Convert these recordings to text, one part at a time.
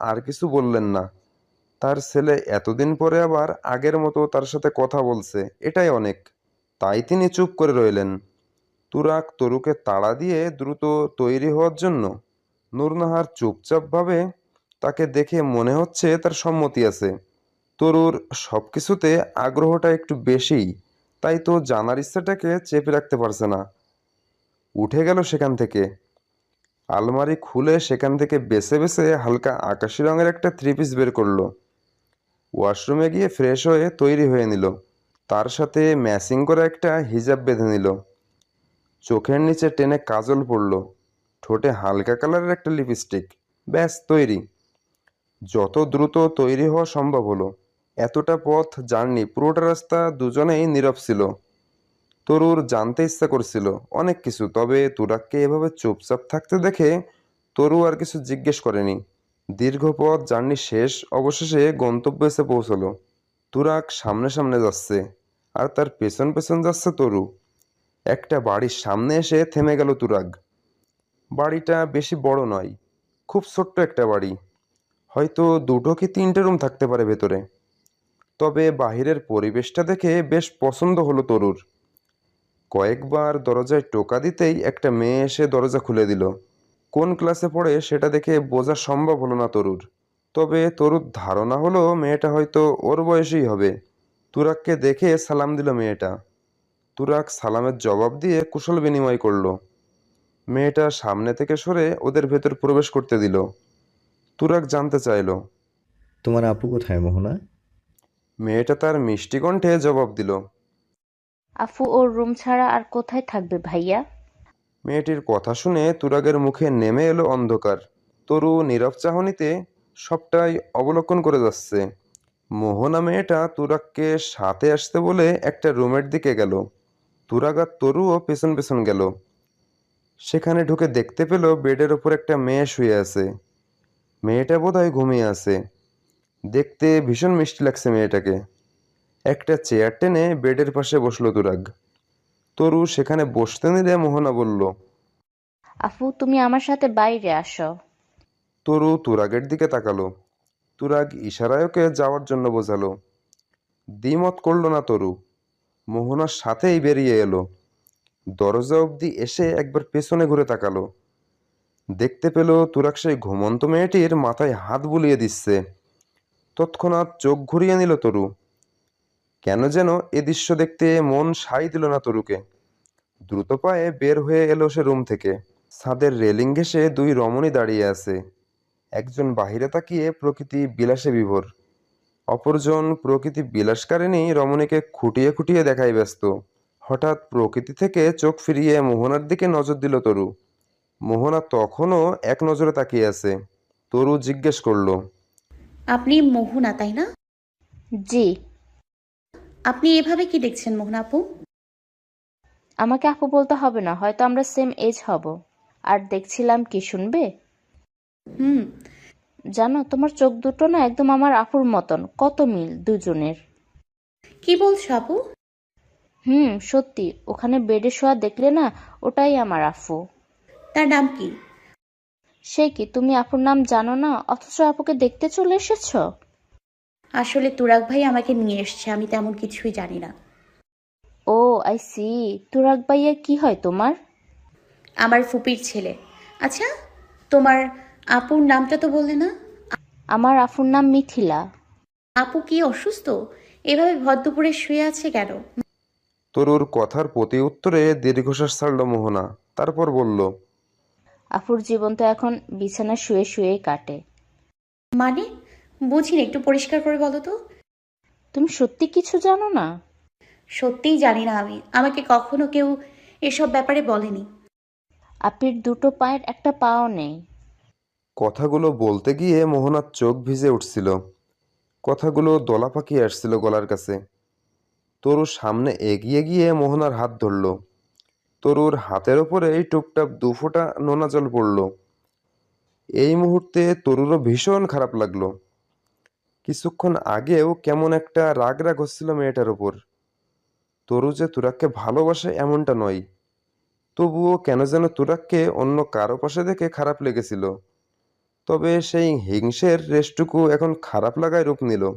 আর কিছু বললেন না। তার ছেলে এতদিন পরে আবার আগের মতো তার সাথে কথা বলছে, এটাই অনেক। তাই তিনি চুপ করে রইলেন। তুরাক তরুকে তাড়া দিয়ে দ্রুত তৈরি হওয়ার জন্য নূরনাহার চুপচাপভাবে তাকে দেখে মনে হচ্ছে তার সম্মতি আছে। তরুর সব কিছুতে আগ্রহটা একটু বেশিই, তাই তো জানার ইচ্ছাটাকে চেপে রাখতে পারছে না। উঠে গেল সেখান থেকে। আলমারি খুলে সেখান থেকে বেছে বেছে হালকা আকাশি রঙের একটা থ্রি পিস বের করল। ওয়াশরুমে গিয়ে ফ্রেশ হয়ে তৈরি হয়ে নিল। তার সাথে ম্যাচিং করা একটা হিজাব বেঁধে নিল। চোখের নিচে টেনে কাজল পড়ল। ঠোঁটে হালকা কালারের একটা লিপস্টিক ব্যাস, তৈরি। যত দ্রুত তৈরি হওয়া সম্ভব হলো। এতটা পথ জার্নি পুরোটা রাস্তা দুজনেই নীরব ছিল। তরুর জানতে ইচ্ছা করছিল অনেক কিছু, তবে তুরাককে এভাবে চুপচাপ থাকতে দেখে তরু আর কিছু জিজ্ঞেস করেনি। দীর্ঘ পথ জার্নি শেষ, অবশেষে গন্তব্যে এসে পৌঁছলো। তুরাক সামনে সামনে যাচ্ছে আর তার পেছন পেছন যাচ্ছে তরু। একটা বাড়ির সামনে এসে থেমে গেল তুরাগ। বাড়িটা বেশি বড় নয়, খুব ছোট্ট একটা বাড়ি। হয়তো দুটো কি তিনটে রুম থাকতে পারে ভেতরে। তবে বাহিরের পরিবেশটা দেখে বেশ পছন্দ হলো তরুর। কয়েকবার দরজায় টোকা দিতেই একটা মেয়ে এসে দরজা খুলে দিল। কোন ক্লাসে পড়ে সেটা দেখে বোঝা সম্ভব হলো না তরুর। তবে তরুর ধারণা হলো মেয়েটা হয়তো ওর বয়সেই হবে। তুরাককে দেখে সালাম দিল মেয়েটা। তুরাক সালামের জবাব দিয়ে কুশল বিনিময় করল। মেয়েটা সামনে থেকে সরে ওদের ভেতর প্রবেশ করতে দিল। তুরাক জানতে চাইলো। তোমার আপু কোথায় মোহনা? মেয়েটা তার মিষ্টি কণ্ঠে জবাব দিল। আফু ওর রুম ছাড়া আর কোথায় থাকবে ভাইয়া? মেয়েটির কথা শুনে তুরাগের মুখে নেমে এলো অন্ধকার। তরু নীরব চাহনিতে সবটাই অবলোকন করে যাচ্ছে। মোহনা মেয়েটা তুরাগকে সাথে আসতে বলে একটা রুমের দিকে গেল। তুরাগ আর তরুও পেছন পেছন গেল। সেখানে ঢুকে দেখতে পেল বেডের ওপর একটা মেয়ে শুয়ে আছে। মেয়েটা বোধহয় ঘুমিয়ে আছে। দেখতে ভীষণ মিষ্টি লাগছে মেয়েটাকে। একটা চেয়ার টেনে বেডের পাশে বসল তুরাগ তরু সেখানে বসতে নিলে মোহনা বলল আফু তুমি আমার সাথে বাইরে আসো। তরু তুরাগের দিকে তাকালো। তুরাগ ইশারায় ওকে যাওয়ার জন্য বোঝালো দ্বিমত করল না তরু। মোহনার সাথেই বেরিয়ে এলো। দরজা অবধি এসে একবার পেছনে ঘুরে তাকালো। দেখতে পেল তুরাগ সেই ঘুমন্ত মেয়েটির মাথায় হাত বুলিয়ে দিচ্ছে। তৎক্ষণাৎ চোখ ঘুরিয়ে নিল তরু। কেন যেন এ দৃশ্য দেখতে মন সাই দিল না তরুকে। দ্রুত পায়ে বের হয়ে এলো সে রুম থেকে। ছাদের রেলিং ঘেঁষে দুই রমণী দাঁড়িয়ে আছে। একজন বাহিরে তাকিয়ে প্রকৃতি বিলাসে বিভোর। অপরজন প্রকৃতি বিলাসকারিণী রমণীকে খুঁটিয়ে খুঁটিয়ে দেখায় ব্যস্ত। হঠাৎ প্রকৃতি থেকে চোখ ফিরিয়ে মোহনার দিকে নজর দিল তরু। মোহনা তখনও এক নজরে তাকিয়ে আছে। তরু জিজ্ঞেস করল আপনি মোহনা তাই না? জি। আপনি এভাবে কি দেখছেন মোহনা আপু? আমাকে আপু বলতে হবে না হয়তো আমরা সেম এজ হব। আর দেখছিলাম কি শুনবে? হুম। জানো তোমার চোখ দুটো না একদম আমার আপুর মতন কত মিল দুজনের। কি বলছো আপু? হুম সত্যি ওখানে বেডে শোয়া দেখলে না ওটাই আমার আফু তার নাম কি? সে কি তুমি আপুর নাম জানো না অথচ আপুকে দেখতে চলে এসেছ? আসলে তুরাগ ভাই আমাকে নিয়ে এসছে আমি তেমন কিছুই জানি না। ও আই সি তুরাগ ভাইয়া কি হয় তোমার? আমার ফুপির ছেলে। আচ্ছা তোমার আপুর নামটা তো বললে না? আমার আফুর নাম মিথিলা। আপু কি অসুস্থ? এভাবে ভদ্রপুরে শুয়ে আছে কেন? তরুর কথার প্রতি উত্তরে দীর্ঘশ্বাস ছাড়ল মোহনা তারপর বলল আফুর জীবন তো এখন বিছানায় শুয়ে শুয়েই কাটে। মানে? বুঝি না, একটু পরিষ্কার করে বলো তো। তুমি সত্যি কিছু জানো না? সত্যিই জানি না আমি। আমাকে কখনো কেউ এসব ব্যাপারে বলেনি। আপির দুটো পায়ের একটা পাও নেই। কথাগুলো বলতে গিয়ে মোহনার চোখ ভিজে উঠছিল। কথাগুলো দলা পাকিয়ে আসছিল গলার কাছে। তরু সামনে এগিয়ে গিয়ে মোহনার হাত ধরল। তরুর হাতের ওপরে টুপটাপ দু ফোঁটা নোনা জল পড়ল। এই মুহূর্তে তরুরও ভীষণ খারাপ লাগল। কিছুক্ষণ আগেও কেমন একটা রাগ রাগ হচ্ছিল মেয়েটার ওপর তরু যে তুরাককে ভালোবাসে এমনটা নয়। তবুও কেন যেন তুরাককে অন্য কারও পাশে দেখে খারাপ লেগেছিল। তবে সেই হিংসের রেশটুকু এখন খারাপ লাগায় রূপ নিল।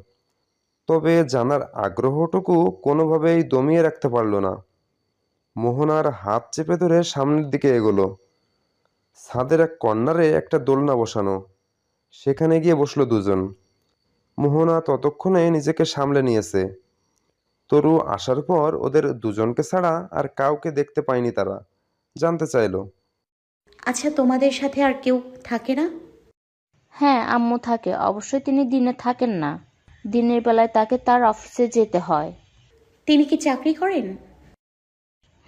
তবে জানার আগ্রহটুকু কোনোভাবেই দমিয়ে রাখতে পারল না। মোহনার হাত চেপে ধরে সামনের দিকে এগোলো। ছাদের এক কর্নারে একটা দোলনা বসানো। সেখানে গিয়ে বসল দুজন। মোহনা ততক্ষণে নিজেকে সামলে নিয়েছে। তরু আসার পর ওদের দুজনকে ছাড়া আর কাউকে দেখতে পায়নি তারা। জানতে চাইলো। আচ্ছা তোমাদের সাথে আর কেউ থাকে না? হ্যাঁ আম্মু থাকে। অবশ্যই তিনি দিনে থাকেন না। দিনের বেলায় তাকে তার অফিসে যেতে হয়। তিনি কি চাকরি করেন?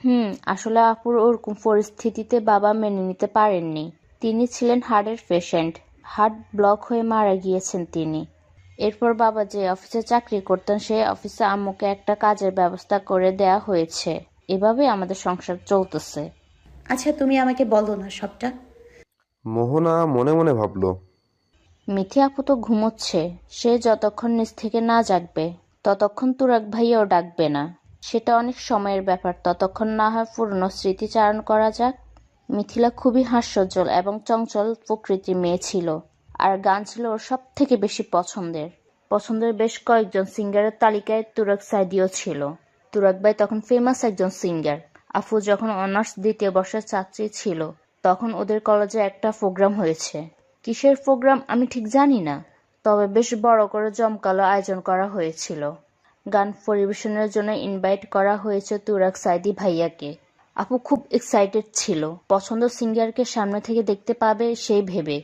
হুম আসলে আপুর ওরকম পরিস্থিতিতে বাবা মেনে নিতে পারেননি। তিনি ছিলেন হার্টের পেশেন্ট। হার্ট ব্লক হয়ে মারা গিয়েছেন তিনি। এরপর বাবা যে অফিসে চাকরি করতেন সেই অফিসে আম্মুকে একটা কাজের ব্যবস্থা করে দেয়া হয়েছে। এভাবে আমাদের সংসার চলতেছে। আচ্ছা তুমি আমাকে বলো না সবটা। মোহনা মনে মনে ভাবলো। মিথি আপু তো ঘুমোচ্ছে। সে যতক্ষণ নিচ থেকে না জাগবে ততক্ষণ তুরাক ভাইয়াও ডাকবে না। সেটা অনেক সময়ের ব্যাপার। ততক্ষণ না হয় পুরনো স্মৃতিচারণ করা যাক। মিথিলা খুবই হাস্যজ্জ্বল এবং চঞ্চল প্রকৃতির মেয়ে ছিল। আর গান ছিল ওর সব থেকে বেশি পছন্দের। পছন্দের বেশ কয়েকজন সিঙ্গারের তালিকায় তুরাক সাইদিও ছিল। তুরাক ভাই তখন ফেমাস একজন সিঙ্গার আফু যখন অনার্স দ্বিতীয় বর্ষের ছাত্রী ছিল, তখন ওদের কলেজে একটা প্রোগ্রাম হয়েছে। কিসের প্রোগ্রাম আমি ঠিক জানি না, তবে বেশ বড় করে জমকালো আয়োজন করা হয়েছিল। গান পরিবেশনের জন্য ইনভাইট করা হয়েছে তুরাক সাইদি ভাইয়াকে। আপু খুব এক্সাইটেড ছিল। পছন্দ সিঙ্গারকে সামনে থেকে দেখতে পাবে সেই ভেবে।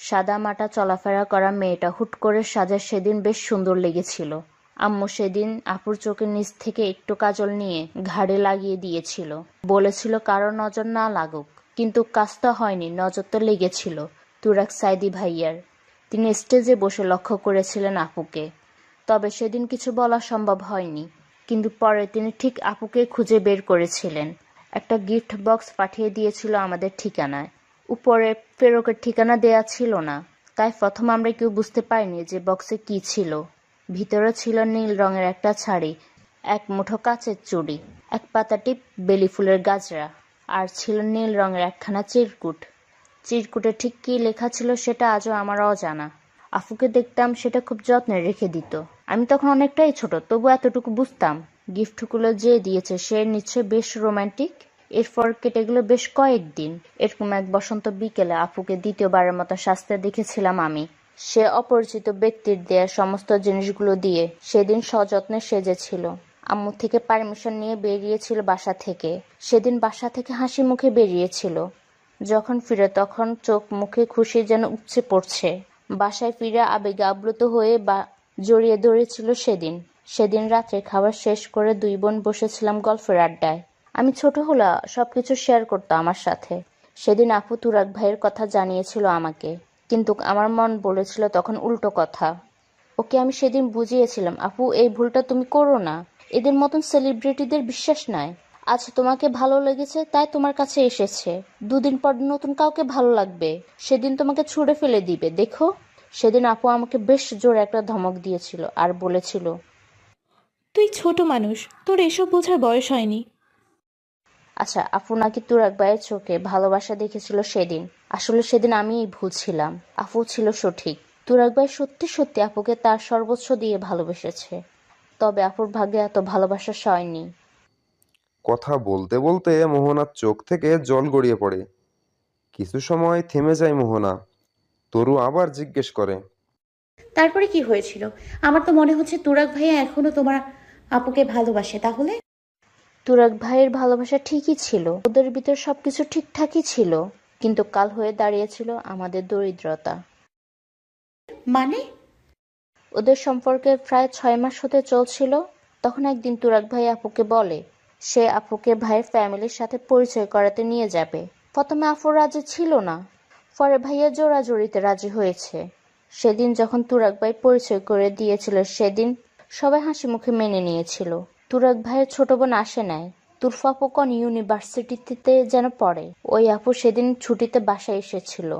সাদা মাটা চলাফেরা করা মেয়েটা হুট করে সাজা সেদিন বেশ সুন্দর লেগেছিল। আম্মু সেদিন আপুর চোখের নিচ থেকে একটু কাজল নিয়ে ঘাড়ে লাগিয়ে দিয়েছিল। বলেছিল, কারও নজর না লাগুক। কিন্তু কাজটা হয়নি, নজর তো লেগেছিল তুরাক সাইদি ভাইয়ার। তিনি স্টেজে বসে লক্ষ্য করেছিলেন আপুকে। তবে সেদিন কিছু বলা সম্ভব হয়নি, কিন্তু পরে তিনি ঠিক আপুকে খুঁজে বের করেছিলেন। একটা গিফট বক্স পাঠিয়ে দিয়েছিল আমাদের ঠিকানায়। উপরে ফেরকের ঠিকানা দেয়া ছিল না। তাই প্রথম আমরা কেউ বুঝতে পারিনি যে বক্সে কি ছিল। ভিতরে ছিল নীল রঙের একটা ছাড়ি এক মুঠো কাচের চুড়ি, এক পাতাটি বেলি ফুলের গাজরা, আর ছিল নীল রঙের একখানা চিরকুট। চিরকুটে ঠিক কী লেখা ছিল সেটা আজও আমার অজানা। আফুকে দেখতাম সেটা খুব যত্নে রেখে দিত। আমি তখন অনেকটাই ছোট, তবু এতটুকু বুঝতাম, গিফটগুলো যে দিয়েছে সে নিশ্চয় বেশ রোমান্টিক এরপর কেটে গেল বেশ কয়েকদিন। এরকম এক বসন্ত বিকেলে আপুকে দ্বিতীয়বারের মতো সাজতে দেখেছিলাম আমি। সে অপরিচিত ব্যক্তির দেয়া সমস্ত জিনিসগুলো দিয়ে সেদিন সযত্নে সেজেছিল। আম্মু থেকে পারমিশন নিয়ে বেরিয়েছিল বাসা থেকে। সেদিন বাসা থেকে হাসি মুখে বেরিয়েছিল। যখন ফিরে তখন চোখ মুখে খুশি যেন উপচে পড়ছে। বাসায় ফিরে আবেগে আপ্লুত হয়ে বা জড়িয়ে ধরেছিল সেদিন। সেদিন রাত্রে খাবার শেষ করে দুই বোন বসেছিলাম গল্পের আড্ডায়। আমি ছোট হলে সবকিছু শেয়ার করতো আমার সাথে। সেদিন আপু তুরাক ভাইয়ের কথা জানিয়েছিল আমাকে। কিন্তু আমার মন বলেছিল তখন উল্টো কথা। ওকে আমি সেদিন বুঝিয়েছিলাম, আপু, এই ভুলটা তুমি করো না। এদের মতন সেলিব্রিটিদের বিশ্বাস নাই। আজ তোমাকে ভালো লেগেছে, তাই তোমার কাছে এসেছে। দুদিন পর নতুন কাউকে ভালো লাগবে। সেদিন তোমাকে ছুঁড়ে ফেলে দিবে, দেখো? সেদিন আপু আমাকে বেশ জোরে একটা ধমক দিয়েছিল আর বলেছিল, তুই ছোট মানুষ, তোর এসব বোঝার বয়স হয়নি। আচ্ছা আপু নাকি তুরাক ভাইয়ের চোখে ভালোবাসা দেখেছিল সেদিন? আসলে সেদিন আমিই ভুল ছিলাম। আপু ছিল সঠিক। তুরাক ভাই সত্যি সত্যি আপুকে তার সর্বোচ্চ দিয়ে ভালোবেসেছে। তবে আপুর ভাগ্যে এত ভালোবাসা সয়নি। কথা বলতে বলতে মোহনার চোখ থেকে জল গড়িয়ে পড়ে। কিছু সময় থেমে যায় মোহনা। তরু আবার জিজ্ঞেস করে। তারপরে কি হয়েছিল? আমার তো মনে হচ্ছে তুরাক ভাইয়া এখনও তোমার আপুকে ভালোবাসে তাহলে? তুরাক ভাইয়ের ভালোবাসা ঠিকই ছিল। ওদের ভিতর সবকিছু ঠিকঠাকই ছিল কিন্তু কাল হয়ে দাঁড়িয়েছিল আমাদের দরিদ্রতা। মানে? ওদের সম্পর্কে প্রায় ছয় মাস হতে চলছিল। তখন একদিন তুরাক ভাই আপুকে বলে সে আপুকে ভাইয়ের ফ্যামিলির সাথে পরিচয় করাতে নিয়ে যাবে। প্রথমে আপু রাজি ছিল না পরে ভাইয়া জোড়াজোড়িতে রাজি হয়েছে। সেদিন যখন তুরাক ভাই পরিচয় করে দিয়েছিল সেদিন সবাই হাসি মুখে মেনে নিয়েছিল। তুরাক ভাইয়ের ছোট বোন আসে নাই। তুরফা আপু ইউনিভার্সিটিতে যেন পড়ে। ওই আপু সেদিন ছুটিতে বাসায় এসেছিল।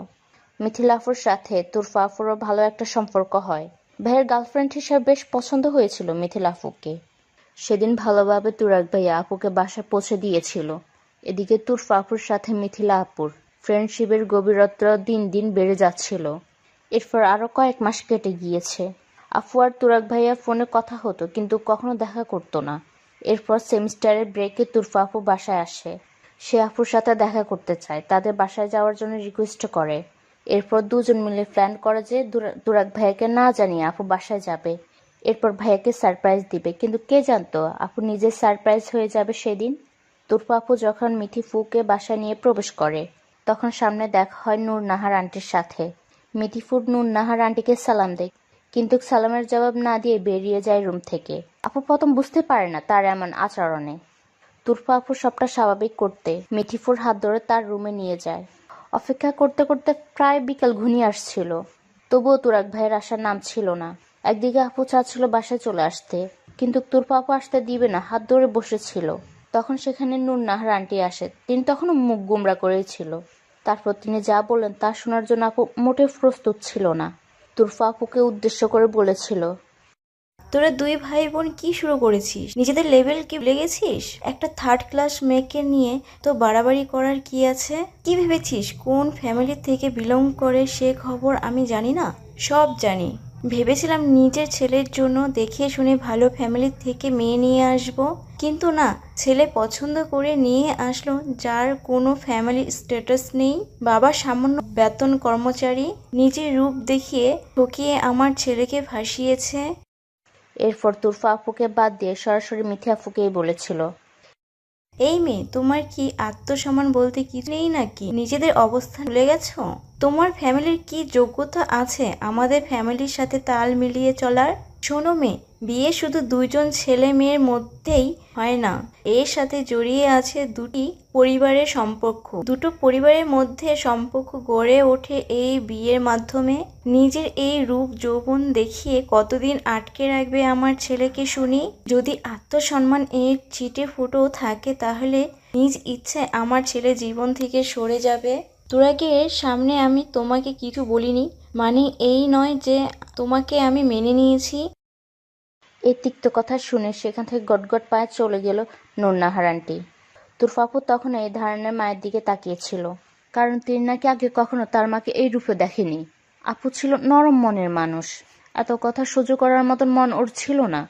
মিথিলা আপুর সাথে তুরফা আপুরও ভালো একটা সম্পর্ক হয়। ভাইয়ের গার্লফ্রেন্ড হিসেবে বেশ পছন্দ হয়েছিল মিথিলা আপুকে। সেদিন ভালোভাবে তুরাক ভাইয়া আপুকে বাসায় পৌঁছে দিয়েছিল। এদিকে তুরফা আপুর সাথে মিথিলা আপুর ফ্রেন্ডশিপের গভীরতা দিন দিন বেড়ে যাচ্ছিল। এরপর আরও কয়েক মাস কেটে গিয়েছে। আফু আর তুরাক ভাইয়া ফোনে কথা হতো, কিন্তু কখনো দেখা করতো না। এরপর সেমিস্টারের ব্রেকে তুরফা আপু বাসায় আসে। সে আপুর সাথে দেখা করতে চায়, তাদের বাসায় যাওয়ার জন্য রিকোয়েস্ট করে। এরপর দুজন মিলে প্ল্যান করে যে তুরাক ভাইয়াকে না জানিয়ে আপু বাসায় যাবে। এরপর ভাইয়াকে সারপ্রাইজ দিবে, কিন্তু কে জানতো আপু নিজে সারপ্রাইজ হয়ে যাবে সেদিন? তুরফা আপু যখন মিথি ফুকে বাসায় নিয়ে প্রবেশ করে, তখন সামনে দেখা হয় নূর নাহার আন্টির সাথে। মিঠিফুড নূর নাহার আন্টিকে সালাম দেয় কিন্তু সালামের জবাব না দিয়ে বেরিয়ে যায় রুম থেকে। আপু প্রথম বুঝতে পারে না তার এমন আচরণে। তুরফা আপু সবটা স্বাভাবিক করতে মিঠিফুর হাত ধরে তার রুমে নিয়ে যায়। অপেক্ষা করতে করতে প্রায় বিকাল ঘনিয়ে আসছিল। তবুও তুরাক ভাইয়ের আসার নাম ছিল না। একদিকে আপু চাচ্ছিল বাসায় চলে আসতে, কিন্তু তুরফা আপু আসতে দিবে না, হাত ধরে বসেছিল। তখন সেখানে নূর নাহার আন্টি আসে। তিনি তখনও মুখ গুমরা করেছিল তারপর তিনি যা বললেন তা শোনার জন্য আপু মোটে প্রস্তুত ছিল না। তুরফা আপুকে উদ্দেশ্য করে বলেছিল। তোরা দুই ভাই বোন কি শুরু করেছিস? নিজেদের লেভেল কি ভুলে গেছিস? একটা থার্ড ক্লাস মেয়েকে নিয়ে তো বাড়াবাড়ি করার কি আছে? কি ভেবেছিস? কোন ফ্যামিলি থেকে বিলং করে সে খবর আমি জানি না? সব জানি। ভেবেছিলাম নিজের ছেলের জন্য দেখে শুনে ভালো ফ্যামিলি থেকে মেয়ে নিয়ে আসব। কিন্তু না, ছেলে পছন্দ করে নিয়ে আসলো, যার কোনো ফ্যামিলি স্ট্যাটাস নেই। বাবা সামান্য বেতন কর্মচারী, নিজের রূপ দেখিয়ে ঠকিয়ে আমার ছেলেকে ভাসিয়েছে। এরপর তুরফা আপুকে বাদ দিয়ে সরাসরি মিথি আপুকেই বলেছিল এই মেয়ে, তোমার কি আত্মসম্মান বলতে কিছু নেই নাকি? নিজেদের অবস্থান ভুলে গেছো? তোমার ফ্যামিলির কি যোগ্যতা আছে আমাদের ফ্যামিলির সাথে তাল মিলিয়ে চলার? শোনো মেয়ে, বিয়ে শুধু দুইজন ছেলে মেয়ের মধ্যেই হয় না। এর সাথে জড়িয়ে আছে দুটি পরিবারের সম্পর্ক। দুটো পরিবারের মধ্যে সম্পর্ক গড়ে ওঠে এই বিয়ের মাধ্যমে। নিজের এই রূপ যৌবন দেখিয়ে কতদিন আটকে রাখবে আমার ছেলেকে শুনি? যদি আত্মসম্মান এর চিটে ফুটো থাকে, তাহলে নিজ ইচ্ছে আমার ছেলে জীবন থেকে সরে যাবে। তুরাগের সামনে আমি তোমাকে কিছু বলিনি মানে এই নয় যে তোমাকে আমি মেনে নিয়েছি। এই তিক্ত কথা শুনে সেখান থেকে গটগট পায়ে চলে গেল নূরনাহার আন্টি। তুরফাপু তখন এই ধারণার মায়ের দিকে তাকিয়েছিল, কারণ তিনি নাকি আগে কখনো তার মাকে এই রূপে দেখেনি। আপু ছিল নরম মনের মানুষ, এত কথা সহ্য করার মতন মন ওর ছিল না।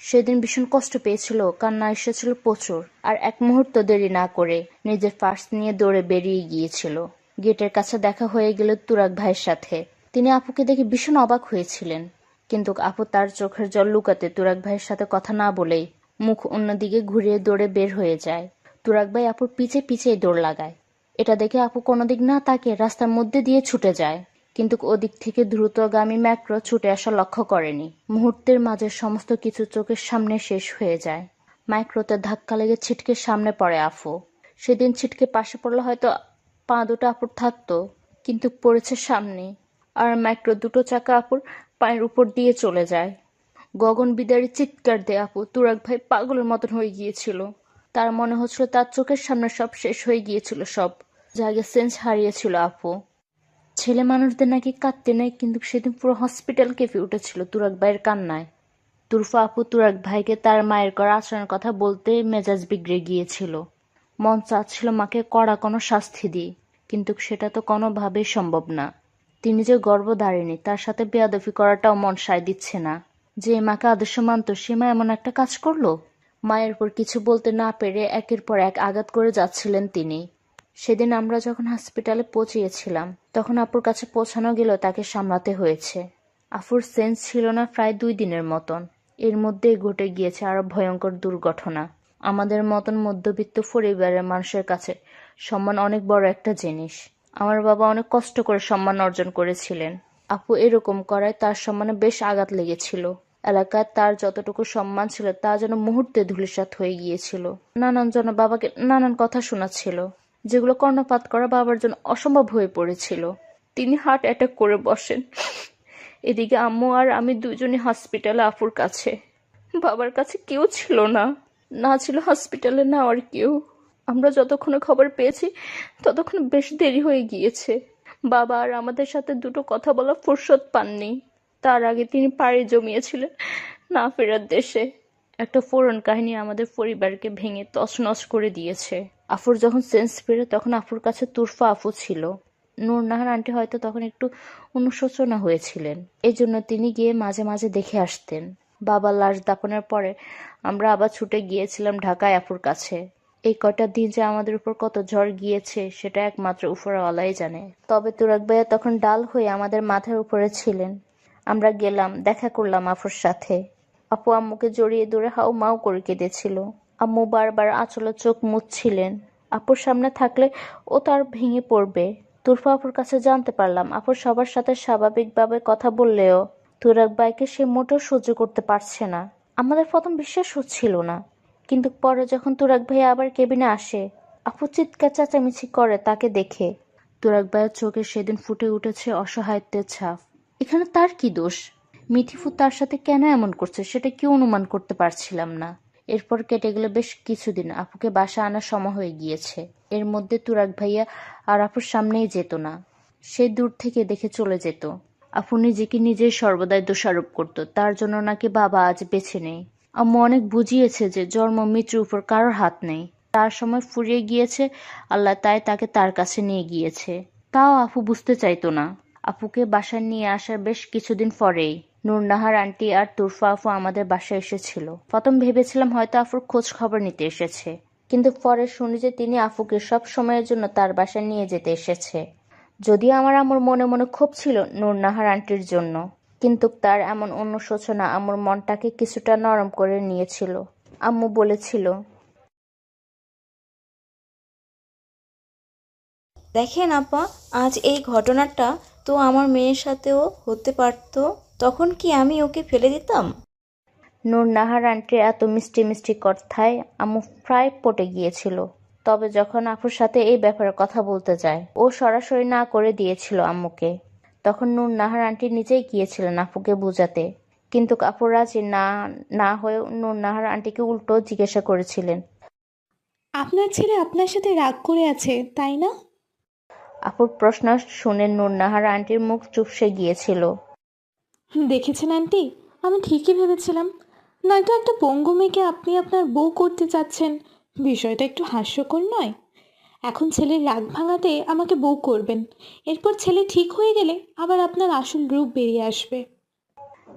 সেদিন ভীষণ কষ্ট পেয়েছিল, কান্না এসেছিল প্রচুর, আর এক মুহূর্ত দেরি না করে নিজের পার্স নিয়ে দৌড়ে বেরিয়ে গিয়েছিল। গেটের কাছে দেখা হয়ে গেল তুরাক ভাইয়ের সাথে। তিনি আপুকে দেখে ভীষণ অবাক হয়েছিলেন। কিন্তু আপু তার চোখের জল লুকাতে তুরাক ভাইয়ের সাথে কথা না বলেই মুখ অন্যদিকে ঘুরিয়ে দৌড়ে বের হয়ে যায়। তুরাক ভাই আপুর পিছে পিছেই দৌড় লাগায়। এটা দেখে আপু কোনো দিক না তাকে রাস্তার মধ্যে দিয়ে ছুটে যায়। কিন্তু ওদিক থেকে দ্রুতগামী ম্যাক্রো ছুটে আসা লক্ষ্য করেনি। মুহূর্তের মাঝে সমস্ত কিছু চোখের সামনে শেষ হয়ে যায়। মাইক্রোতে ধাক্কা লেগে ছিটকে সামনে পড়ে আফু সেদিন ছিটকে পাশে পড়লে হয়তো পা দুটো আপুর থাকতো, কিন্তু পড়েছে সামনে, আর মাইক্রো দুটো চাকা আপুর পায়ের উপর দিয়ে চলে যায়। গগন বিদারি চিৎকার দেয় আপু তুরাক ভাই পাগলের মতন হয়ে গিয়েছিল। তার মনে হচ্ছিল তার চোখের সামনে সব শেষ হয়ে গিয়েছিল সব। জায়গায় সেন্স হারিয়েছিল আপু। ছেলে মানুষদের নাকি কাঁদতে নেই, কিন্তু সেদিন পুরো হসপিটাল কেঁপে উঠেছিল তুরাক ভাইয়ের কান্নায়। তুরফা আপু তুরাক ভাইকে তার মায়ের করা আচরণের কথা বলতে মেজাজ বিগড়ে গিয়েছিল। মন চাচ্ছিল মাকে কড়া কোনো শাস্তি দিই, কিন্তু সেটা তো কোনোভাবেই সম্ভব না। তিনি যে গর্ব গর্ভধারিণী তার সাথে বেয়াদফি করাটাও মন সায় দিচ্ছে না। যে মাকে আদর্শ মানত, সে মা এমন একটা কাজ করল? মায়ের পর কিছু বলতে না পেরে একের পর এক আঘাত করে যাচ্ছিলেন তিনি। সেদিন আমরা যখন হসপিটালে পৌঁছিয়েছিলাম, তখন আপুর কাছে পৌঁছানো গেলেও তাকে সামলাতে হয়েছে। আফুর সেন্স ছিল না প্রায় দুই দিনের মতন। এর মধ্যেই ঘটে গিয়েছে আরও ভয়ঙ্কর দুর্ঘটনা। আমাদের মতন মধ্যবিত্ত পরিবারের মানুষের কাছে সম্মান অনেক বড় একটা জিনিস। আমার বাবা অনেক কষ্ট করে সম্মান অর্জন করেছিলেন। আপু এরকম করায় তার সম্মানে বেশ আঘাত লেগেছিল। এলাকায় তার যতটুকু সম্মান ছিল তা যেন মুহূর্তে ধূলিসাৎ হয়ে গিয়েছিল। নানান জন বাবাকে নানান কথা শোনাচ্ছিল, যেগুলো কর্ণপাত করা বাবার জন্য অসম্ভব হয়ে পড়েছিল। তিনি হার্ট অ্যাটাক করে বসেন। এদিকে আম্মু আর আমি দুজনে হসপিটালে আপুর কাছে। বাবার কাছে কেউ ছিল না। না ছিল হসপিটালে না আর কেউ। আমরা যতক্ষণে খবর পেয়েছি, ততক্ষণ বেশ দেরি হয়ে গিয়েছে। বাবা আর আমাদের সাথে দুটো কথা বলা ফুরসত পাননি। তার আগে তিনি পাড়ি জমিয়েছিলেন না ফেরার দেশে। একটা ফোরন কাহিনী আমাদের পরিবারকে ভেঙে তছনছ করে দিয়েছে। আফুর যখন সেন্স ফিরে, তখন আফুর কাছে তুরফা আফু ছিল। নূরনাহার আন্টি হয়তো তখন একটু অনুশোচনা হয়েছিলেন। এই জন্য তিনি গিয়ে মাঝে মাঝে দেখে আসতেন। বাবা লাশ দাপনের পরে আমরা আবার ছুটে গিয়েছিলাম ঢাকায় আপুর কাছে। এই কয়টা দিন যে আমাদের উপর কত ঝড় গিয়েছে, সেটা একমাত্র উপরওয়ালাই জানে। তবে তুরাক ভাইয়া তখন ডাল হয়ে আমাদের মাথার উপরে ছিলেন। আমরা গেলাম, দেখা করলাম আপুর সাথে। আপু আম্মুকে জড়িয়ে ধরে হাউ মাউ করে কেঁদেছিল। আম্মু বারবার আঁচলে চোখ মুচ্ছিলেন আপুর সামনে থাকলে ও তার ভেঙে পড়বে। তুরফা আপুর কাছে জানতে পারলাম, আপুর সবার সাথে স্বাভাবিকভাবে কথা বললেও তুরাক ভাইকে সে মোটেও সহ্য করতে পারছে না। আমাদের প্রথম বিশ্বাস হচ্ছিল না। কিন্তু পরে যখন তুরাক ভাই আবার কেবিনে আসে, আপু চিৎকার চেঁচামেচি করে তাকে দেখে। তুরাক ভাইয়ের চোখে সেদিন ফুটে উঠেছে অসহায়ত্বের ছাপ। এখানে তার কি দোষ? মিঠিফু তার সাথে কেন এমন করছে সেটা কি অনুমান করতে পারছিলাম না। এরপর কেটে গেলে বেশ কিছুদিন আপুকে বাসা আনার সময় হয়ে গিয়েছে। এর মধ্যে তুরাক ভাইয়া আর আপুর সামনেই যেত না। সে দূর থেকে দেখে চলে যেত। আপু নিজেকে নিজেই সর্বদাই দোষারোপ করত, তার জন্য নাকি বাবা আজ বেছে নেই। আম্মু অনেক বুঝিয়েছে যে জন্ম মৃত্যুর উপর কারোর হাত নেই। তার সময় ফুরিয়ে গিয়েছে, আল্লাহ তাই তাকে তার কাছে নিয়ে গিয়েছে। তাও আপু বুঝতে চাইতো না। আপুকে বাসায় নিয়ে আসার বেশ কিছুদিন পরেই নূরনাহার আন্টি আর তুরফা আপু আমাদের বাসায় এসেছিল। প্রথম ভেবেছিলাম হয়তো আফুর খোঁজ খবর নিতে এসেছে, কিন্তু পরে শুনি যে তিনি আফুকে সব সময়ের জন্য তার বাসায় নিয়ে যেতে এসেছে। যদিও আমার আমার মনে মনে ক্ষোভ ছিল নূরনাহার আন্টির জন্য কিন্তু তার এমন অনুশোচনা আমার মনটাকে কিছুটা নরম করে নিয়েছিল। আম্মু বলেছিল দেখেন আপা আজ এই ঘটনাটা তো আমার মেয়ের সাথেও হতে পারতো তখন কি আমি ওকে ফেলে দিতাম? নূরনাহার আন্টির এত মিষ্টি মিষ্টি কথায় আম্মু প্রায় পটে গিয়েছিল। তবে যখন আপুর সাথে এই ব্যাপারে কথা বলতে যায় ও সরাসরি না করে দিয়েছিল আম্মুকে। তখন নূর নাহার আন্টি নিজেই গিয়েছিলেন আপুকে বোঝাতে। কিন্তু আপুর রাজি না না হয়ে নূর নাহার আন্টিকে উল্টো জিজ্ঞাসা করেছিলেন। আপনার ছেলে আপনার সাথে রাগ করে আছে তাই না? আপুর প্রশ্ন শুনে নূর নাহার আন্টির মুখ চুপসে গিয়েছিল। দেখেছেন আন্টি? আমি ঠিকই ভেবেছিলাম। নয়তো একটা পঙ্গু মেয়েকে আপনি আপনার বউ করতে চাচ্ছেন। বিষয়টা একটু হাস্যকর নয়? এখন ছেলের রাগ ভাঙাতে আমাকে বউ করবেন। এরপর ছেলে ঠিক হয়ে গেলে আবার আপনার আসল রূপ বেরিয়ে আসবে।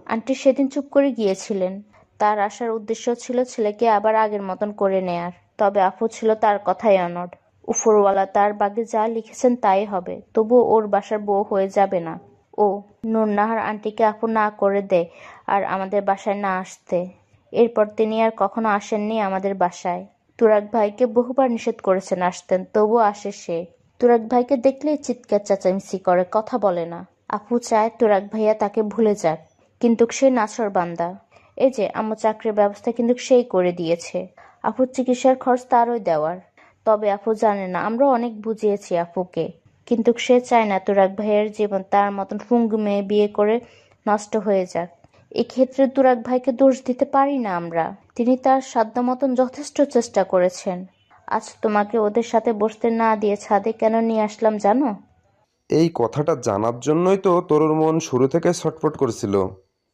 আন্টি সেদিন চুপ করে গিয়েছিলেন। তার আসার উদ্দেশ্য ছিল ছেলেকে আবার আগের মতন করে নেয়ার। তবে আপু ছিল তার কথাই অনড়। উফরওয়ালা তার বাগে যা লিখেছেন তাই হবে। তবু ওর বাসার বউ হয়ে যাবে না। ও, নুরনাহার আন্টিকে আপু না করে দেয় আর আমাদের বাসায় না আসতে। এরপর তিনি আর কখনো আসেননি আমাদের বাসায়। তুরাক ভাইকে বহুবার নিষেধ করেছেন আসতেন তবু আসে সে। তুরাক ভাইকে দেখলেই চিৎকার চাচামিচি করে, কথা বলে না। আপু চায় তুরাক ভাইয়া তাকে ভুলে যাক, কিন্তু সে নাছর বান্দা। এই যে, আম্মু চাকরির ব্যবস্থা কিন্তু সেই করে দিয়েছে। আপুর চিকিৎসার খরচ তারই দেওয়ার। তবে আপু জানে না, আমরা অনেক বুঝিয়েছি আপুকে। কিন্তু সে চায় না তুরাক ভাইয়ের জীবন তার মতন ফুঙ্গু মেয়ে বিয়ে করে নষ্ট হয়ে যাক। এক্ষেত্রে তুরাক ভাইকে দোষ দিতে পারি না আমরা। তিনি তার সাধ্য মতন যথেষ্ট চেষ্টা করেছেন। আজ তোমাকে ওদের সাথে বসতে না দিয়ে ছাদে কেন নিয়ে আসলাম জানো? এই কথাটা জানার জন্যই তো তরুর মন শুরু থেকে ছটফট করছিল।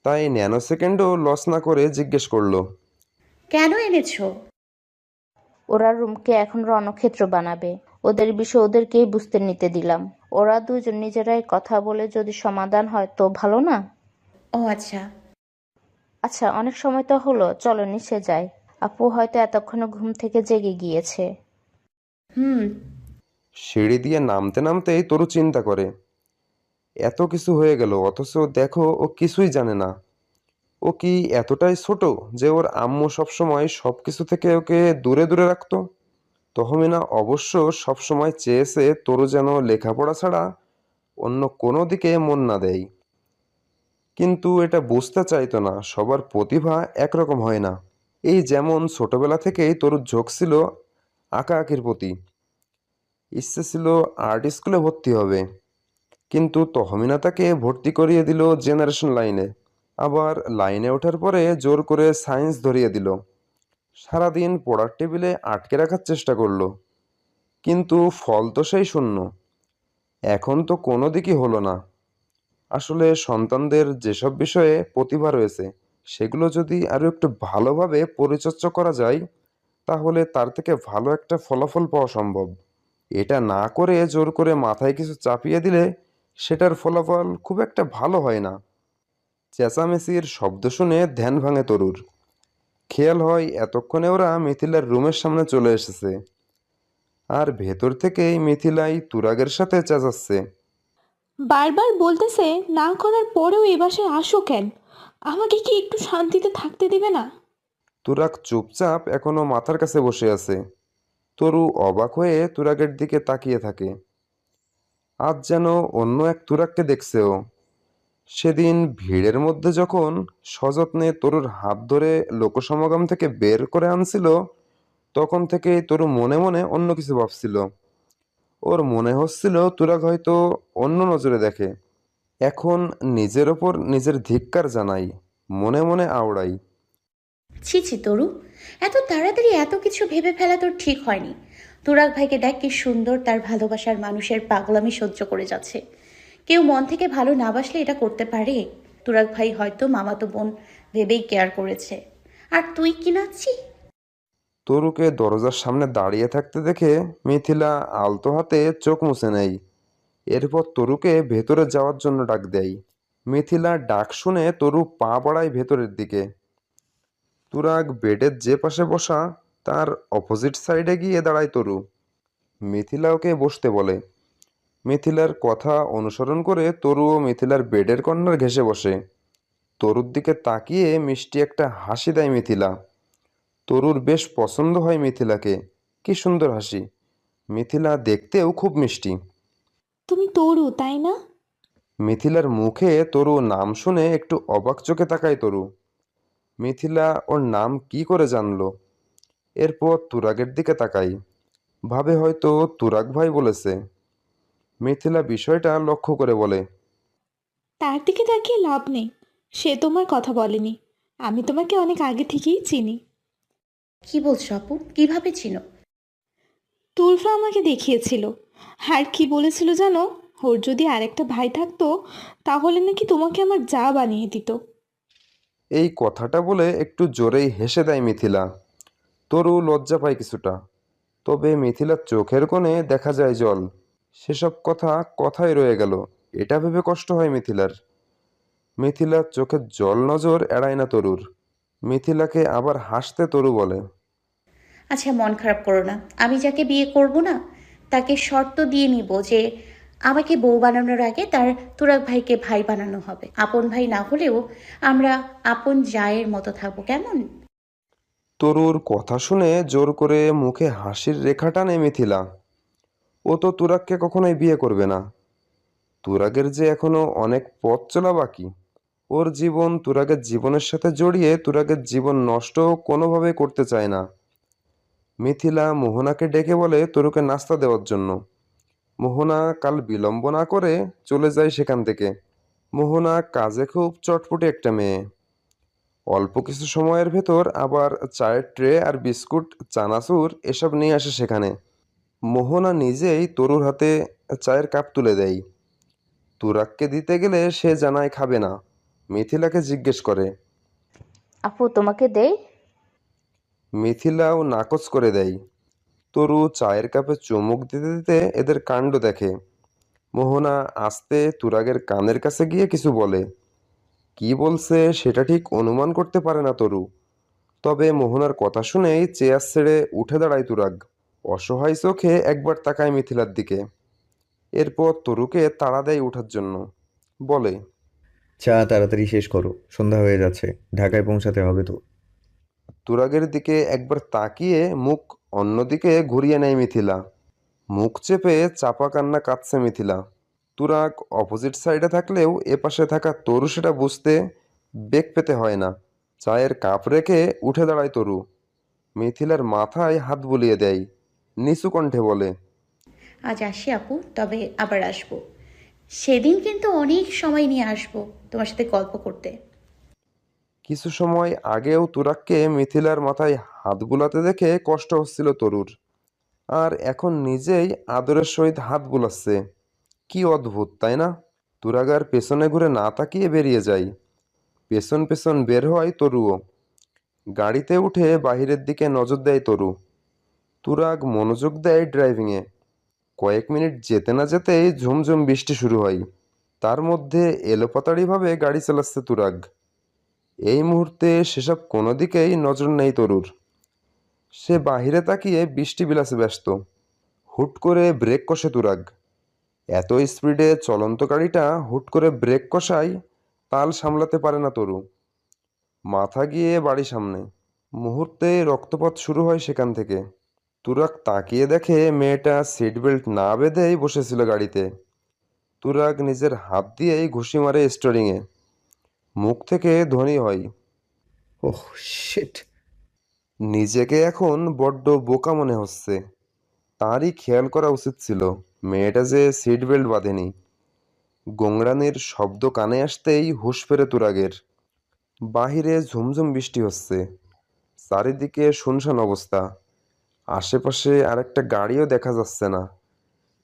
তাই ন্যানো সেকেন্ডও লস না করে জিজ্ঞেস করল। কেন এনেছো? ওরা রুমকে এখন রণক্ষেত্র বানাবে। ওদের বিষয় ওদেরকেই বুঝতে নিতে দিলাম। ওরা দুজন নিজেরাই কথা বলে যদি সমাধান হয় তো ভালো না? ও আচ্ছা। আচ্ছা অনেক সময় তো হলো চলো নিচে যাই। আপু হয়তো এতক্ষণে ঘুম থেকে জেগে গিয়েছে। হুম। সিঁড়ি দিয়ে নামতে নামতেই তরু চিন্তা করে। এত কিছু হয়ে গেল অথচ দেখো ও কিছুই জানে না। ও কি এতটাই ছোট যে ওর আম্মু সবসময় সব কিছু থেকে ওকে দূরে দূরে রাখতো? তহমিনা অবশ্য সবসময় চেয়েছে তরু যেন লেখাপড়া ছাড়া অন্য কোনো দিকে মন না দেয়। কিন্তু এটা বুঝতে চাইতো না, সবার প্রতিভা একরকম হয় না। এই যেমন ছোটবেলা থেকেই তোর ঝোঁক ছিল আঁকা আঁকির প্রতি, ইচ্ছে ছিল আর্ট স্কুলে ভর্তি হবে। কিন্তু তহমিনা তাকে ভর্তি করিয়ে দিল জেনারেশন লাইনে, আবার লাইনে ওঠার পরে জোর করে সায়েন্স ধরিয়ে দিল। সারাদিন পড়ার টেবিলে আটকে রাখার চেষ্টা করল, কিন্তু ফল তো সেই শূন্য। এখন তো কোনো দিকই হলো না। আসলে সন্তানদের যেসব বিষয়ে প্রতিভা রয়েছে, সেগুলো যদি আরও একটু ভালোভাবে পরিচর্যা করা যায়, তাহলে তার থেকে ভালো একটা ফলাফল পাওয়া সম্ভব। এটা না করে জোর করে মাথায় কিছু চাপিয়ে দিলে সেটার ফলাফল খুব একটা ভালো হয় না। চেঁচামেচির শব্দ শুনে ধ্যান ভাঙে তরুর। খেয়াল হয় এতক্ষণে ওরা মিথিলার রুমের সামনে চলে এসেছে। আর ভেতর থেকেই মিথিলাই তুরাগের সাথে চেঁচাচ্ছে। বারবার বলতেছে, না করার পরেও এ বাসায় আসো কেন? আমাকে কি একটু শান্তিতে থাকতে দিবে না? তুরাগ চুপচাপ এখনও মাথার কাছে বসে আছে। তরু অবাক হয়ে তুরাগের দিকে তাকিয়ে থাকে। আজ যেন অন্য এক তুরাগকে দেখছেও। সেদিন ভিড়ের মধ্যে যখন সযত্নে তরুর হাত ধরে লোকসমাগম থেকে বের করে আনছিল, তখন থেকে তরু মনে মনে অন্য কিছু ভাবছিল। ওর মনে হচ্ছিল তুরাগ হয়তো অন্য নজরে দেখে। এখন নিজের ওপর নিজের ধিক্কার জানাই, মনে মনে আওড়াই। ছি ছি, তরু, এত তাড়াতাড়ি এত কিছু ভেবে ফেলা তোর ঠিক হয়নি। তুরাগ ভাইকে দেখ কি সুন্দর তার ভালোবাসার মানুষের পাগলামি সহ্য করে যাচ্ছে। কেউ মন থেকে ভালো না বাসলে এটা করতে পারে? তুরাগ ভাই হয়তো মামাতো বোন ভেবেই কেয়ার করেছে। আর তুই কি নাচ্ছি তরুকে দরজার সামনে দাঁড়িয়ে থাকতে দেখে মিথিলা আলতো হাতে চোখ মুছে নেয়। এরপর তরুকে ভেতরে যাওয়ার জন্য ডাক দেয়। মিথিলা ডাক শুনে তরু পা বাড়ায় ভেতরের দিকে। তুরাগ বেডের যে পাশে বসা, তার অপোজিট সাইডে গিয়ে দাঁড়ায় তরু। মিথিলা ওকে বসতে বলে। মিথিলার কথা অনুসরণ করে তরু ও মিথিলার বেডের কর্নার ঘেঁষে বসে। তরুর দিকে তাকিয়ে মিষ্টি একটা হাসি দেয় মিথিলা। তরুর বেশ পছন্দ হয় মিথিলাকে। কি সুন্দর হাসি। মিথিলা দেখতেও খুব মিষ্টি। তুমি তরু তাই না? মিথিলার মুখে তরু নাম শুনে একটু অবাক চোখে তাকায় তরু। মিথিলা ওর নাম কি করে জানলো? এরপর তুরাগের দিকে তাকাই। ভাবে হয়তো তুরাগ ভাই বলেছে। মিথিলা বিষয়টা লক্ষ্য করে বলে তার দিকে তাকিয়ে লাভ নেই। সে তোমার কথা বলেনি। আমি তোমাকে অনেক আগে থেকেই চিনি। কি বলছো আপু? কীভাবে চিনো তুলফা আমাকে দেখিয়েছিল। আর কি বলেছিল জানো? ওর যদি আরেকটা ভাই থাকতো তাহলে নাকি তোমাকে আমার যা বানিয়ে দিত। এই কথাটা বলে একটু জোরেই হেসে দেয় মিথিলা। তরু লজ্জা পায় কিছুটা। তবে মিথিলার চোখের কোণে দেখা যায় জল। সেসব কথা কথাই রয়ে গেল। এটা ভেবে কষ্ট হয় মিথিলার। মিথিলার চোখের জল নজর এড়ায় না তরুর। মিথিলাকে আবার হাসতে তরু বলে। আচ্ছা মন খারাপ করো না। আমি যাকে বিয়ে করব না তাকে শর্ত দিয়ে নিব যে আমাকে বউ বানানোর আগে তার তুরাগ ভাইকে ভাই বানানো হবে। আপন ভাই না হলেও আমরা আপন জায়ের মতো থাকব কেমন? তরুর কথা শুনে জোর করে মুখে হাসির রেখা টানে মিথিলা। ও তো তুরাগকে কখনোই বিয়ে করবে না। তুরাগের যে এখনও অনেক পথ চলা বাকি। ওর জীবন তুরাগের জীবনের সাথে জড়িয়ে তুরাগের জীবন নষ্ট কোনোভাবে করতে চায় না। মিথিলা মোহনাকে ডেকে বলে তরুকে নাস্তা দেওয়ার জন্য। মোহনা কাল বিলম্ব না করে চলে যায় সেখান থেকে। মোহনা কাজে খুব চটপটে একটা মেয়ে। অল্প কিছু সময়ের ভেতর আবার চায়ের ট্রে আর বিস্কুট, চানাচুর এসব নিয়ে আসে সেখানে। মোহনা নিজেই তরুর হাতে চায়ের কাপ তুলে দেয়। তুরাককে দিতে গেলে সে জানায় খাবে না। মিথিলাকে জিজ্ঞেস করে আপু তোমাকে দেই? মিথিলাও নাকচ করে দেয়। তরু চায়ের কাপে চুমুক দিতে দিতে এদের কাণ্ড দেখে। মোহনা আস্তে তুরাগের কানের কাছে গিয়ে কিছু বলে। কি বলছে সেটা ঠিক অনুমান করতে পারে না তরু। তবে মোহনার কথা শুনেই চেয়ার ছেড়ে উঠে দাঁড়ায় তুরাগ। অসহায় চোখে একবার তাকায় মিথিলার দিকে। এরপর তরুকে তাড়া দেয় ওঠার জন্য। বলে চা তাড়াতাড়ি শেষ করো। সন্ধ্যা হয়ে যাচ্ছে। ঢাকায় পৌঁছাতে হবে তো। তুরাগের দিকে একবার তাকিয়ে মুখ অন্যদিকে ঘুরিয়ে নেয় মিথিলা। মুখ চেপে চাপা কান্না কাঁদছে মিথিলা। তুরাগ অপোজিট সাইডে থাকলেও এপাশে থাকা তরু সেটা বুঝতে বেগ পেতে হয় না। চায়ের কাপ রেখে উঠে দাঁড়ায় তরু। মিথিলার মাথায় হাত বুলিয়ে দেয়। নিচু কণ্ঠে বলে আজ আসি আপু তবে আবার আসব। সেদিন কিন্তু অনেক সময় নিয়ে আসব তোমার সাথে গল্প করতে। কিছু সময় আগেও তুরাককে মিথিলার মাথায় হাত বুলাতে দেখে কষ্ট হচ্ছিল তরুর। আর এখন নিজেই আদরের সহিত হাত বুলাচ্ছে। কি অদ্ভুত, তাই না? তুরাগার পেছনে ঘুরে না তাকিয়ে বেরিয়ে যায়। পেছন পেছন বের হয় তরুও। গাড়িতে উঠে বাহিরের দিকে নজর দেয় তরু। তুরাগ মনোযোগ দেয় ড্রাইভিংয়ে। কয়েক মিনিট যেতে না যেতেই ঝুমঝুম বৃষ্টি শুরু হয়। তার মধ্যে এলোপাতাড়িভাবে গাড়ি চালাচ্ছে তুরাগ। এই মুহূর্তে সেসব কোনো দিকেই নজর নেই তরুর। সে বাহিরে তাকিয়ে বৃষ্টি বিলাসে ব্যস্ত। হুট করে ব্রেক কষে তুরাগ। এত স্পিডে চলন্ত গাড়িটা হুট করে ব্রেক কষায় তাল সামলাতে পারে না তরু। মাথা গিয়ে বাড়ি সামনে। মুহূর্তে রক্তপাত শুরু হয় সেখান থেকে। তুরাগ তাকিয়ে দেখে মেয়েটা সিট বেল্ট না বেঁধেই বসেছিল গাড়িতে। তুরাগ নিজের হাত দিয়েই ঘুষি মারে স্টোরিংয়ে। মুখ থেকে ধ্বনি হয়। Oh shit. নিজেকে এখন বড্ড বোকা মনে হচ্ছে। তারই খেয়াল করা উচিত ছিল মেয়েটা যে সিট বেল্ট বাঁধেনি। গোংরানির শব্দ কানে আসতেই হুঁশ ফেরে তুরাগের। বাহিরে ঝুমঝুম বৃষ্টি হচ্ছে। চারিদিকে শুনশান অবস্থা। আশেপাশে আর একটা গাড়িও দেখা যাচ্ছে না।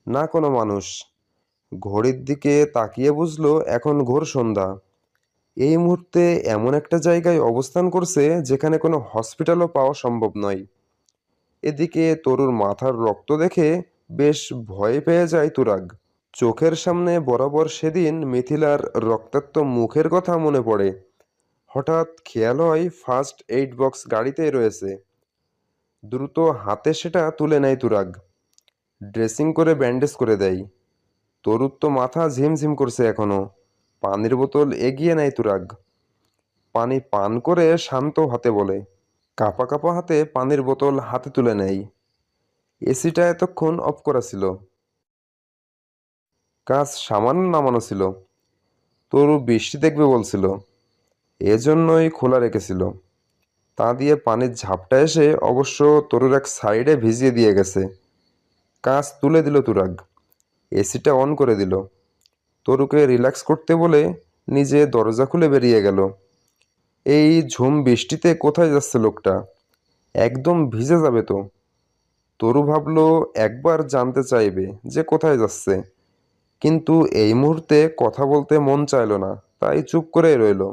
না কোনো মানুষ। ঘড়ির দিকে তাকিয়ে বুঝলো এখন ঘোর সন্ধ্যা। এই মুহূর্তে এমন একটা জায়গায় অবস্থান করছে যেখানে কোনো হসপিটালও পাওয়া সম্ভব নয়। এদিকে তরুর মাথার রক্ত দেখে বেশ ভয় পেয়ে যায় তুরাগ। চোখের সামনে বরাবর সেদিন মিথিলার রক্তাক্ত মুখের কথা মনে পড়ে। হঠাৎ খেয়াল হয় ফার্স্ট এইড বক্স গাড়িতেই রয়েছে। দ্রুত হাতে সেটা তুলে নেয় তুরাগ। ড্রেসিং করে ব্যান্ডেজ করে দেয়। তরুর তো মাথা ঝিমঝিম করছে এখনও। পানির বোতল এগিয়ে নেয় তুরাগ। পানি পান করে শান্ত হাতে বলে। কাপা কাপা হাতে পানির বোতল হাতে তুলে নেয়। এসিটা এতক্ষণ অফ করা ছিল। কাজ সামান্য নামানো ছিল। তরু বৃষ্টি দেখবে বলছিল। এজন্যই খোলা রেখেছিল। তা দিয়ে পানির ঝাপটা এসে অবশ্য তরুর এক সাইডে ভিজিয়ে দিয়ে গেছে। কাজ তুলে দিল তুরাগ। এসিটা অন করে দিল। তরুকে রিল্যাক্স করতে বলে নিজে দরজা খুলে বেরিয়ে গেল। এই ঝুম বৃষ্টিতে কোথায় যাচ্ছে লোকটা? একদম ভিজে যাবে তো। তরু ভাবলো, একবার জানতে চাইবে যে কোথায় যাচ্ছে। কিন্তু এই মুহূর্তে কথা বলতে মন চাইলো না, তাই চুপ করে রইল।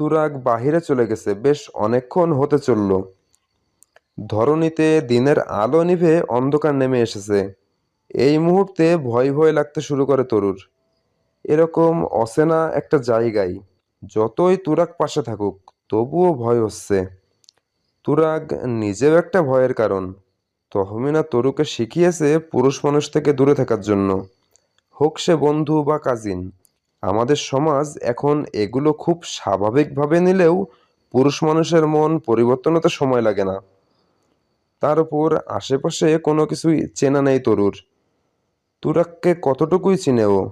তুরাগ বাহিরে চলে গেছে, বেশ অনেকক্ষণ হতে চলল। ধরণীতে দিনের আলো নিভে অন্ধকার নেমে এসেছে। এই মুহূর্তে ভয় ভয় লাগতে শুরু করে তরুর। এরকম অচেনা একটা জায়গায় যতই তুরাগ পাশে থাকুক, তবুও ভয় হচ্ছে। তুরাগ নিজেও একটা ভয়ের কারণ। তহমিনা তরুকে শিখিয়েছে পুরুষ মানুষ থেকে দূরে থাকার জন্য। হোক সে বন্ধু বা কাজিন আমাদের সমাজ এখন এগুলো খুব স্বাভাবিকভাবে নিলেও পুরুষ মানুষের মন পরিবর্তন হতে সময় লাগে না। তার উপর আশেপাশে কোনো কিছুই চেনা নেই তরুর। তুরাককে কতটুকুই চিনে ও?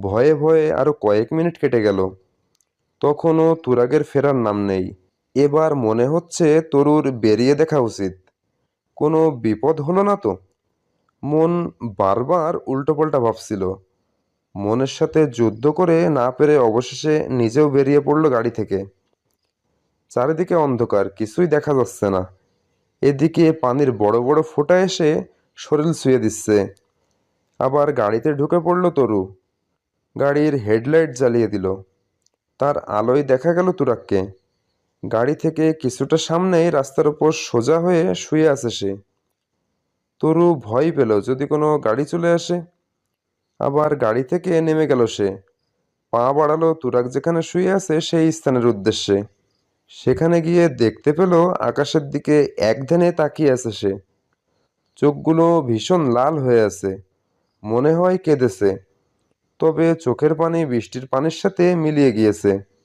ভয়ে ভয়ে আরও কয়েক মিনিট কেটে গেল। তখনও তুরাগের ফেরার নাম নেই। এবার মনে হচ্ছে তরুর বেরিয়ে দেখা উচিত। কোনো বিপদ হলো না তো? মন বারবার উল্টোপাল্টা ভাবছিল। মনের সাথে যুদ্ধ করে না পেরে অবশেষে নিজেও বেরিয়ে পড়ল গাড়ি থেকে। চারিদিকে অন্ধকার, কিছুই দেখা যাচ্ছে না। এদিকে পানির বড় বড় ফোঁটা এসে শরীর ছুঁয়ে দিচ্ছে। আবার গাড়িতে ঢুকে পড়ল তরু। গাড়ির হেডলাইট জ্বালিয়ে দিল। তার আলোয় দেখা গেল তুরাককে গাড়ি থেকে কিছুটা সামনেই রাস্তার উপর সোজা হয়ে শুয়ে আছে সে। তরু ভয় পেল, যদি কোনো গাড়ি চলে আসে। আবার গাড়ি থেকে নেমে গেল সে। পা বাড়ালো তুরাক যেখানে শুয়ে আছে সেই স্থানের উদ্দেশ্যে। সেখানে গিয়ে দেখতে পেল আকাশের দিকে এক ধ্যানে তাকিয়ে আছে সে। চোখগুলো ভীষণ লাল হয়ে আছে। মনে হয় কেঁদেছে। তবে চোখের পানি বৃষ্টির পানির সাথে মিলিয়ে গিয়েছে।